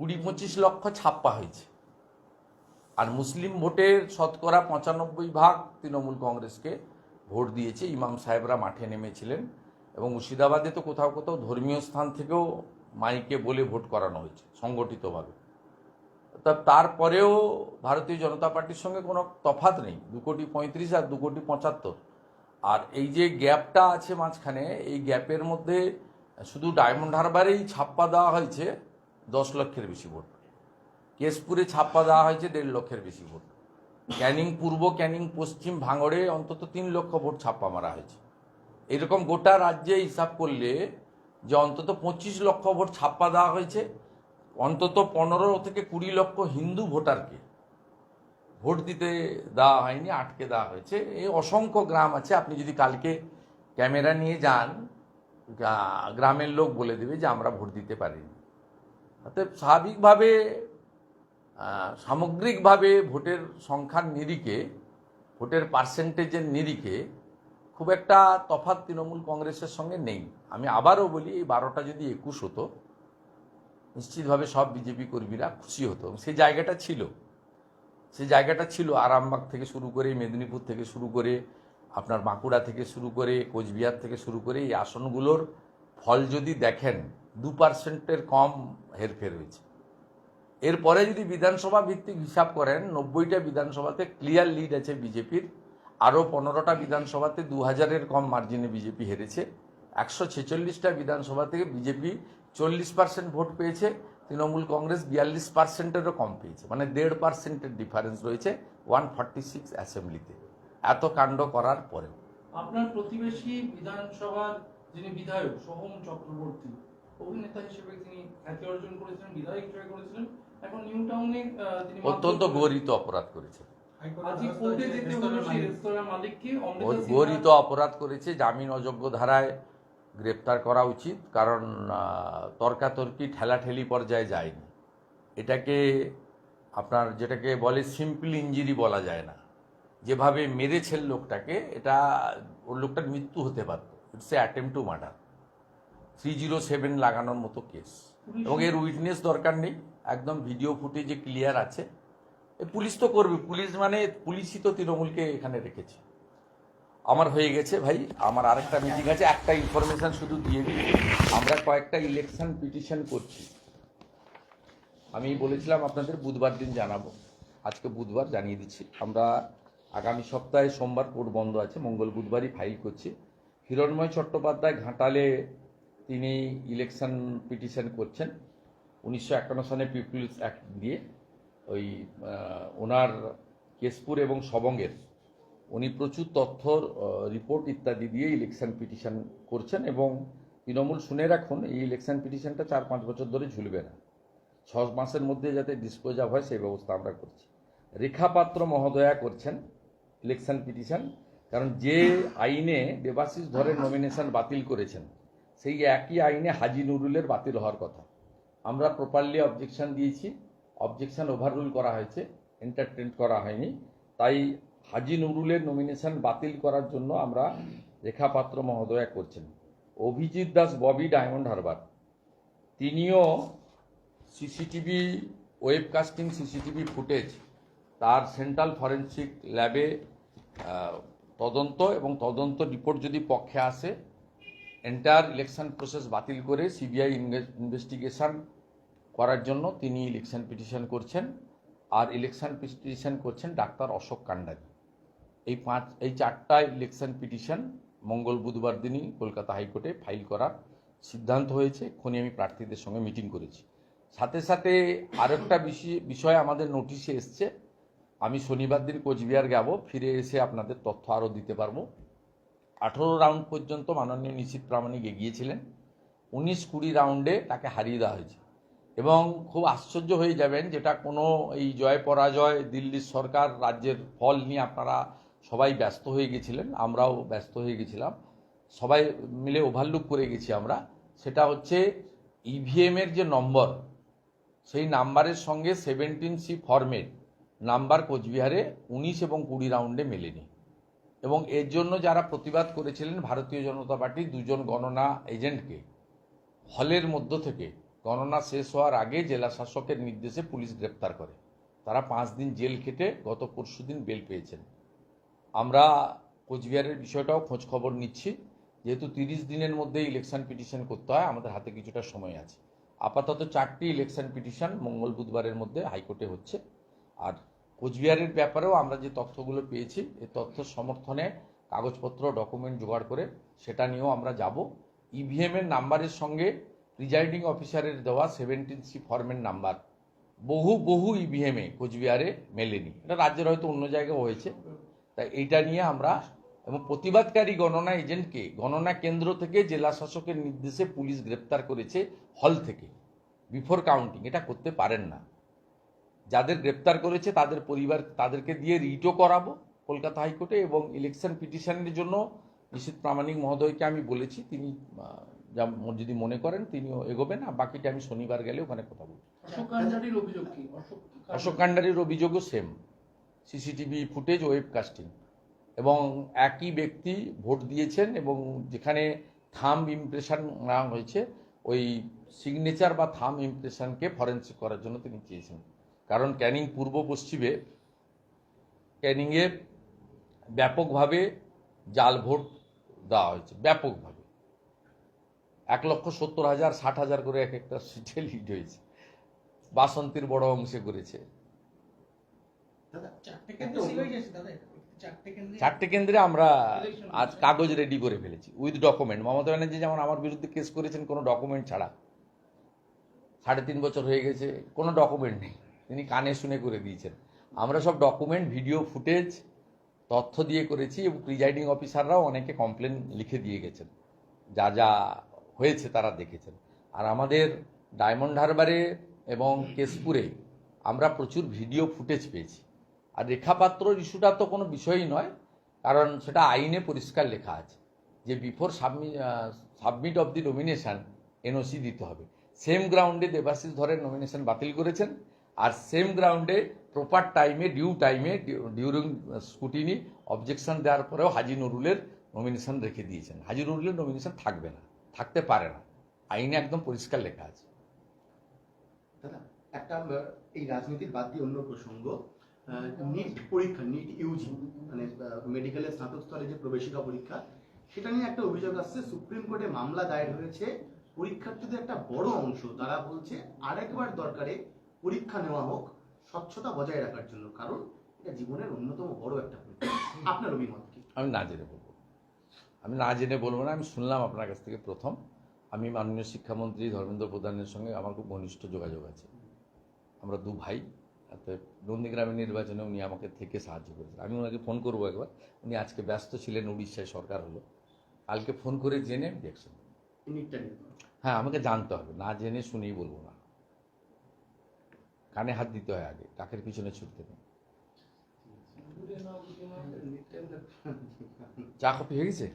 কুড়ি পঁচিশ লক্ষ ছাপ্পা হয়েছে। আর মুসলিম ভোটের শতকরা পঁচানব্বই ভাগ তৃণমূল কংগ্রেসকে ভোট দিয়েছে, ইমাম সাহেবরা মাঠে নেমেছিলেন এবং মুর্শিদাবাদে তো কোথাও কোথাও ধর্মীয় স্থান থেকেও মাইকে বলে ভোট করানো হয়েছে, সংগঠিতভাবে। তা তারপরেও ভারতীয় জনতা পার্টির সঙ্গে কোনো তফাত নেই, দু কোটি পঁয়ত্রিশ আর দু কোটি পঁচাত্তর। আর এই যে গ্যাপটা আছে মাঝখানে, এই গ্যাপের মধ্যে শুধু ডায়মন্ড হারবারেই ছাপ্পা দেওয়া হয়েছে দশ লক্ষের বেশি ভোট। কেশপুরে ছাপ্পা দেওয়া হয়েছে দেড় লক্ষের বেশি ভোট। ক্যানিং পূর্ব, ক্যানিং পশ্চিম ভাঙড়ে অন্তত তিন লক্ষ ভোট ছাপ্পা মারা হয়েছে। এরকম গোটা রাজ্যে হিসাব করলে যে অন্তত পঁচিশ লক্ষ ভোট ছাপ্পা দেওয়া হয়েছে, অন্তত পনেরো থেকে কুড়ি লক্ষ হিন্দু ভোটারকে ভোট দিতে দেওয়া হয়নি, আটকে দেওয়া হয়েছে। এই অসংখ্য গ্রাম আছে, আপনি যদি কালকে ক্যামেরা নিয়ে যান গ্রামের লোক বলে দেবে যে আমরা ভোট দিতে পারিনি। অতএব স্বাভাবিকভাবে সামগ্রিকভাবে ভোটের সংখ্যার নিরিখে, ভোটের পার্সেন্টেজের নিরিখে খুব একটা তফাৎ তৃণমূল কংগ্রেসের সঙ্গে নেই। আমি আবারও বলি, এই বারোটা যদি একুশ হতো, নিশ্চিতভাবে সব বিজেপি কর্মীরা খুশি হতো। সেই জায়গাটা ছিল। সে জায়গাটা ছিল আরামবাগ থেকে শুরু করে, মেদিনীপুর থেকে শুরু করে, আপনার বাঁকুড়া থেকে শুরু করে, কোচবিহার থেকে শুরু করে, এই আসনগুলোর ফল যদি দেখেন দু পার্সেন্টের কম হেরফের হয়েছে। এরপরে যদি বিধানসভা ভিত্তিক হিসাব করেন, নব্বইটা বিধানসভাতে ক্লিয়ার লিড আছে বিজেপির, আরও পনেরোটা বিধানসভাতে দু হাজারের কম মার্জিনে বিজেপি হেরেছে। একশো ছেচল্লিশটা বিধানসভা থেকে বিজেপি চল্লিশ পার্সেন্ট ভোট পেয়েছে, তৃণমূল কংগ্রেস বিয়াল্লিশ পার্সেন্টেরও কম পেয়েছে। মানে দেড় পার্সেন্টের ডিফারেন্স রয়েছে ওয়ান ফর্টি সিক্স অ্যাসেম্বলিতে এত কাণ্ড করার পরেও। আপনার প্রতিবেশী বিধানসভার যিনি বিধায়ক, সোহম চক্রবর্তী অভিনেতা হিসেবে তিনি খ্যাতি অর্জন করেছিলেন বিধায়ক হিসেবে করেছিলেন। এখন নিউ টাউনে তিনি অত্যন্ত গরিত অপরাধ করেছে। আজকে কোর্টে যেতে হলো সেই রেস্তোরাঁ মালিককে অমৃতা গ- সিনহা- গরিত অপরাধ করেছে জামিন অযোগ্য ধারায় গ্রেপ্তার করা উচিত কারণ তর্কাতর্কি ঠেলাঠেলি পর্যায়ে যায়নি। এটাকে আপনার যেটাকে বলে সিম্পল ইঞ্জুরি বলা যায় না। যেভাবে মেরেছেন লোকটাকে এটা ওর লোকটার মৃত্যু হতে পারত। It's a attempt to murder three zero seven লাগানোর মতো কেস এবং এর উইটনেস দরকার নেই একদম ভিডিও ফুটেজে ক্লিয়ার আছে। পুলিশ তো করবে পুলিশ মানে পুলিশই তো তৃণমূলকে এখানে রেখেছে। আমার হয়ে গেছে ভাই আমার আরেকটা মিটিং আছে একটা ইনফরমেশন শুধু দিয়ে দিই। আমরা কয়েকটা ইলেকশন পিটিশন করছি। আমি বলেছিলাম আপনাদের বুধবার দিন জানাব। আজকে বুধবার জানিয়ে দিচ্ছি। আমরা আগামী সপ্তাহে সোমবার কোর্ট বন্ধ আছে মঙ্গল বুধবারই ফাইল করছি। হিরণময় চট্টোপাধ্যায় ঘাটালে তিনি ইলেকশন পিটিশন করছেন। উনিশশো একান্ন সালে পিপুলস অ্যাক্ট দিয়ে ওই ওনার কেশপুর এবং সবঙ্গের উনি প্রচুর তথ্য রিপোর্ট ইত্যাদি দিয়ে ইলেকশন পিটিশন করছেন এবং তৃণমূল শুনে রাখুন, এই ইলেকশন পিটিশনটা চার পাঁচ বছর ধরে ঝুলবে না। ছ মাসের মধ্যে যাতে ডিসপোজ অফ হয় সেই ব্যবস্থা আমরা করছি। রেখা পাত্র মহোদয়া করছেন ইলেকশন পিটিশন কারণ যে আইনে দেবাশিস ধরে নমিনেশন বাতিল করেছেন সেই একই আইনে হাজি নুরুলের বাতিল হওয়ার কথা। আমরা প্রপারলি অবজেকশন দিয়েছি। অবজেকশন ওভাররুল করা হয়েছে এন্টারটেন করা হয়নি। তাই হাজি নুরুলের নমিনেশন বাতিল করার জন্য আমরা রেখা পাত্র মহোদয়া করছেন। অভিজিৎ দাস, ববি ডায়মন্ড হারবার। তিনিও সিসিটিভি ওয়েবকাস্টিং সিসিটিভি ফুটেজ তার সেন্ট্রাল ফরেন্সিক ল্যাবে তদন্ত এবং তদন্ত রিপোর্ট যদি পক্ষে আসে এন্টায়ার ইলেকশন প্রসেস বাতিল করে সিবিআই ইনভেস্টিগেশন করার জন্য তিনি ইলেকশন পিটিশন করছেন। আর ইলেকশন পিটিশন করছেন ডাক্তার অশোক কান্ডারি। এই পাঁচ, এই চারটা ইলেকশন পিটিশন মঙ্গল বুধবার দিনই কলকাতা হাইকোর্টে ফাইল করার সিদ্ধান্ত হয়েছে। এক্ষুনি আমি প্রার্থীদের সঙ্গে মিটিং করেছি। সাথে সাথে আরেকটা বিষয় আমাদের নোটিশে এসছে। আমি শনিবার দিন কোচবিহার যাব। ফিরে এসে আপনাদের তথ্য আরও দিতে পারব। আঠেরো রাউন্ড পর্যন্ত মাননীয় নিশীত প্রামাণিক এগিয়েছিলেন। উনিশ কুড়ি রাউন্ডে তাকে হারিয়ে দেওয়া হয়েছে। এবং খুব আশ্চর্য হয়ে যাবেন যেটা কোনো এই জয় পরাজয়, দিল্লির সরকার, রাজ্যের ফল নিয়ে আপনারা সবাই ব্যস্ত হয়ে গেছিলেন, আমরাও ব্যস্ত হয়ে গেছিলাম। সবাই মিলে ওভারলুক করে গেছি আমরা। সেটা হচ্ছে ইভিএমের যে নম্বর, সেই নাম্বারের সঙ্গে সেভেন্টিন সি ফরমেট নাম্বার কোচবিহারে উনিশ এবং কুড়ি রাউন্ডে মেলেনি। এবং এর জন্য যারা প্রতিবাদ করেছিলেন ভারতীয় জনতা পার্টির দুজন গণনা এজেন্টকে। হলের মধ্য থেকে গণনা শেষ হওয়ার আগে জেলা শাসকের নির্দেশে পুলিশ গ্রেপ্তার করে। তারা পাঁচ দিন জেল খেটে গত পরশু দিন বেল পেয়েছেন। আমরা কোচবিহারের বিষয়টাও খোঁজ খবর নিচ্ছি। যেহেতু তিরিশ দিনের মধ্যে ইলেকশন পিটিশন করতে হয়, আমাদের হাতে কিছুটা সময় আছে। আপাতত চারটি ইলেকশন পিটিশন মঙ্গল বুধবারের মধ্যে হাইকোর্টে হচ্ছে। আর কোচবিহারের ব্যাপারেও আমরা যে তথ্যগুলো পেয়েছি এই তথ্য সমর্থনে কাগজপত্র ডকুমেন্ট জোগাড় করে সেটা নিয়েও আমরা যাব। ইভিএম এর নাম্বারের সঙ্গে প্রিজাইডিং অফিসারের দেওয়া সেভেন্টিন সি ফর্মের নাম্বার বহু বহু ইভিএমে কোচবিহারে মেলেনি। এটা রাজ্যের হয়তো অন্য জায়গায় হয়েছে। তাই এইটা নিয়ে আমরা এবং প্রতিবাদকারী গণনা এজেন্টকে গণনা কেন্দ্র থেকে জেলা শাসকের নির্দেশে পুলিশ গ্রেপ্তার করেছে হল থেকে। বিফোর কাউন্টিং এটা করতে পারেন না। যাদের গ্রেপ্তার করেছে তাদের পরিবার তাদেরকে দিয়ে রিটও করাবো কলকাতা হাইকোর্টে এবং ইলেকশন পিটিশনের জন্য নিশ্চিত প্রামাণিক মহোদয়কে আমি বলেছি তিনি যা যদি মনে করেন তিনিও এগোবেন আর বাকিটা আমি শনিবার গেলে ওখানে কথা বলব। অশোক কান্ডারির অভিযোগও same CCTV footage webcasting এবং একই ব্যক্তি ভোট দিয়েছেন এবং যেখানে থাম্ব ইমপ্রেশন নেওয়া হয়েছে ওই সিগনেচার বা থাম ইমপ্রেশনকে ফরেন্সিক করার জন্য তিনি চেয়েছেন। কারণ ক্যানিং পূর্ব পশ্চিমে ক্যানিংয়ে ব্যাপকভাবে জাল ভোট দেওয়া হয়েছে ব্যাপকভাবে। এক লক্ষ সত্তর হাজার ষাট হাজার করে এক একটা সিটে লিড হয়েছে বাসন্তীর বড় অংশে করেছে। চারটে কেন্দ্র আমরা আজ কাগজ রেডি করে ফেলেছি উইথ ডকুমেন্ট মমতা ব্যানার্জি যেমন আমার বিরুদ্ধে কেস করেছেন কোনো ডকুমেন্ট ছাড়া। সাড়ে তিন বছর হয়ে গেছে কোনো ডকুমেন্ট নেই। তিনি কানে শুনে করে দিয়েছেন। আমরা সব ডকুমেন্ট ভিডিও ফুটেজ তথ্য দিয়ে করেছি এবং প্রিজাইডিং অফিসাররাও অনেকে কমপ্লেন লিখে দিয়ে গেছেন। যা যা হয়েছে তারা দেখেছেন। আর আমাদের ডায়মন্ড হারবারে এবং কেশপুরে আমরা প্রচুর ভিডিও ফুটেজ পেয়েছি। আর রেখাপাত্র ইস্যুটা তো কোনো বিষয়ই নয়, কারণ সেটা আইনে পরিষ্কার লেখা আছে। যে before submit submit of the nomination NOC দিতে হবে। সেম গ্রাউন্ডে দেবাশিস ধরের নমিনেশন বাতিল করেছেন। আর সেম গ্রাউন্ডে প্রপার টাইমে ডিউ টাইমে ডিউরিং স্কুটিনি অবজেকশন দেওয়ার পরেও হাজি নুরুলের নমিনেশন রেখে দিয়েছেন। হাজি নুরুলের নমিনেশন থাকবে না, থাকতে পারে না। আইনে একদম পরিষ্কার লেখা আছে। একটা এই রাজনীতির বাদ দিয়ে অন্য প্রসঙ্গ নিট পরীক্ষা নিট ইউজি মানে মেডিকেলের স্নাতক স্তরে যে প্রবেশিকা পরীক্ষা, সেটা নিয়ে একটা অভিযোগ আসছে, সুপ্রিম কোর্টে মামলা দায়ের হয়েছে। পরীক্ষার্থীদের একটা বড় অংশ, তারা বলছে, আরেকবার দরকারে পরীক্ষা নেওয়া হোক স্বচ্ছতা বজায় রাখার জন্য কারণ এটা জীবনের অন্যতম বড় একটা পরীক্ষা। আপনার অভিমত কি? আমি না জেনে বলব। আমি না জেনে বলব না আমি শুনলাম আপনার কাছ থেকে প্রথম। আমি মাননীয় শিক্ষামন্ত্রী ধর্মেন্দ্র প্রধানের সঙ্গে আমার খুব ঘনিষ্ঠ যোগাযোগ আছে। আমরা দু ভাই নন্দীগ্রামের নির্বাচনে উনি আমাকে থেকে সাহায্য করেছেন। আমি ওনাকে ফোন করব একবার। উনি আজকে ব্যস্ত ছিলেন উড়িষ্যায় সরকার হলো। কালকে ফোন করে জেনে আমি দেখছেন হ্যাঁ আমাকে জানতে হবে। না জেনে শুনেই বলব না। কানে হাত দিতে হয় আগে কাকের পিছনে ছুটতে নেই। চা কফি হয়ে গেছে?